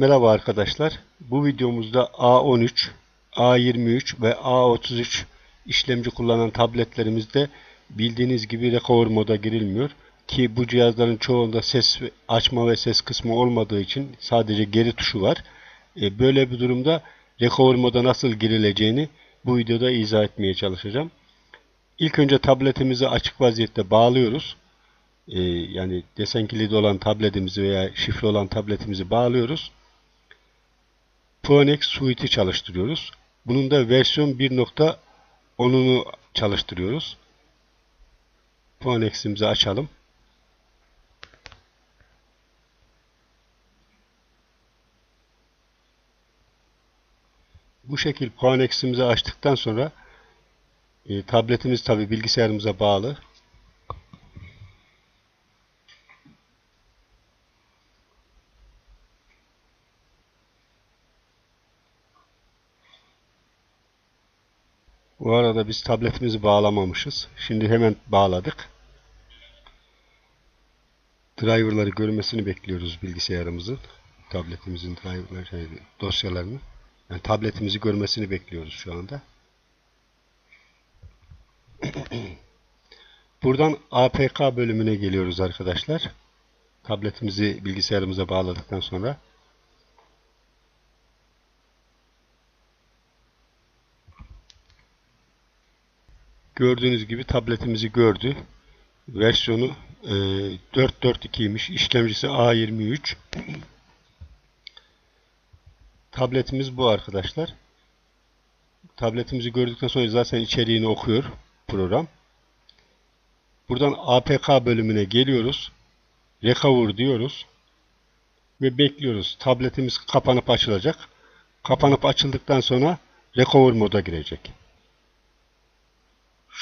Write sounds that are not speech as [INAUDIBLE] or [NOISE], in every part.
Merhaba arkadaşlar. Bu videomuzda A13, A23 ve A33 işlemci kullanan tabletlerimizde bildiğiniz gibi recover moda girilmiyor. Ki bu cihazların çoğunda ses açma ve ses kısmı olmadığı için sadece geri tuşu var. E, Böyle bir durumda recover moda nasıl girileceğini bu videoda izah etmeye çalışacağım. İlk önce tabletimizi açık vaziyette bağlıyoruz. Ee, yani desen kilidi olan tabletimizi veya şifre olan tabletimizi bağlıyoruz. Phoenix Suite'i çalıştırıyoruz. Bunun da versiyon 1.10'unu çalıştırıyoruz. Phoenix'imizi açalım. Bu şekil Phoenix'imizi açtıktan sonra e, tabletimiz tabi bilgisayarımıza bağlı. Bu arada biz tabletimizi bağlamamışız. Şimdi hemen bağladık. Driver'ları görmesini bekliyoruz bilgisayarımızın. Tabletimizin driver'ları, şey, dosyalarını. Yani tabletimizi görmesini bekliyoruz şu anda. [CLEARS THROAT] Buradan APK bölümüne geliyoruz arkadaşlar. Tabletimizi bilgisayarımıza bağladıktan sonra. Gördüğünüz gibi tabletimizi gördü. Versiyonu e, 4.4.2'ymiş. İşlemcisi A23. Tabletimiz bu arkadaşlar. Tabletimizi gördükten sonra zaten içeriğini okuyor program. Buradan APK bölümüne geliyoruz. Recover diyoruz. Ve bekliyoruz. Tabletimiz kapanıp açılacak. Kapanıp açıldıktan sonra Recover moda girecek.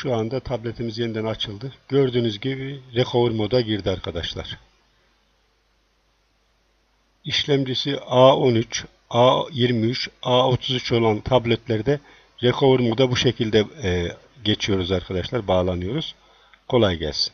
Şu anda tabletimiz yeniden açıldı. Gördüğünüz gibi Recover moda girdi arkadaşlar. İşlemcisi A13, A23, A33 olan tabletlerde Recover moda bu şekilde e, geçiyoruz arkadaşlar. Bağlanıyoruz. Kolay gelsin.